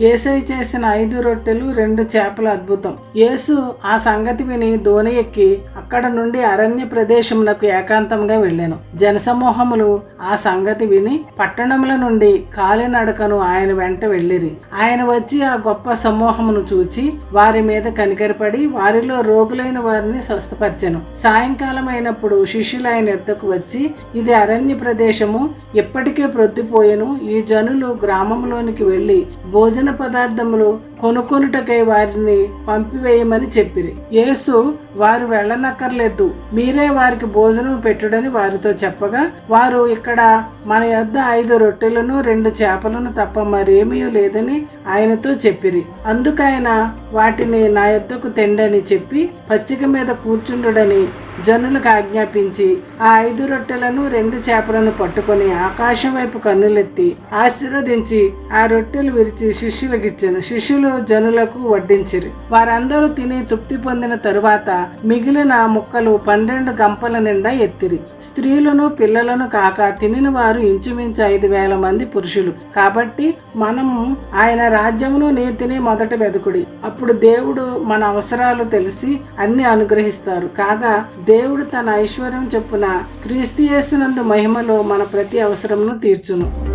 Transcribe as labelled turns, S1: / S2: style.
S1: ఏసై చేసిన ఐదు రొట్టెలు రెండు చేపల అద్భుతం. యేసు ఆ సంగతి విని దోణి ఎక్కి అక్కడ నుండి అరణ్య ప్రదేశమునకు ఏకాంతంగా వెళ్ళాను. జనసమూహములు ఆ సంగతి విని పట్టణముల నుండి కాలినడకను ఆయన వెంట వెళ్ళిరి. ఆయన వచ్చి ఆ గొప్ప సమూహమును చూచి వారి మీద కనికరపడి వారిలో రోగులైన వారిని స్వస్థపరిచెను. సాయంకాలం అయినప్పుడు శిష్యులు ఆయన ఎద్దకు వచ్చి ఇది అరణ్య ప్రదేశము ఎప్పటికే ప్రొద్దుపోయెను. ఈ జనులు గ్రామంలోనికి వెళ్ళి భోజన పదార్థములు కొనుక్కొనుటకై వారిని పంపివేయమని చెప్పిరి. యేసు వారు వెళ్ళనక్కర్లేదు. మీరే వారికి భోజనం పెట్టుడని వారితో చెప్పగా వారు ఇక్కడ మన యొద్ద ఐదు రొట్టెలను రెండు చేపలను తప్ప మరేమీ లేదని ఆయనతో చెప్పిరి. అందుకైన వాటిని నా యొద్దకు తెండని చెప్పి పచ్చిక మీద కూర్చుండుడని జనులకు ఆజ్ఞాపించి ఆ ఐదు రొట్టెలను రెండు చేపలను పట్టుకొని ఆకాశం వైపు కన్నులెత్తి ఆశీర్వదించి ఆ రొట్టెలు విరిచి శిష్యులకు ఇచ్చాను శిష్యులు జనులకు వడ్డించిరి. వారందరూ తిని తృప్తి పొందిన తరువాత మిగిలిన ముక్కలు పన్నెండు గంపల నిండా ఎత్తిరి. స్త్రీలను పిల్లలను కాక తినిన వారు ఇంచుమించు ఐదు వేల మంది పురుషులు. కాబట్టి మనము ఆయన రాజ్యమును నీతిని మొదట వెదుకుడి. అప్పుడు దేవుడు మన అవసరాలు తెలిసి అన్ని అనుగ్రహిస్తారు. కాగా దేవుడు తన ఐశ్వర్యం చొప్పున క్రీస్తు యేసునందు మహిమలో మన ప్రతి అవసరమును తీర్చును.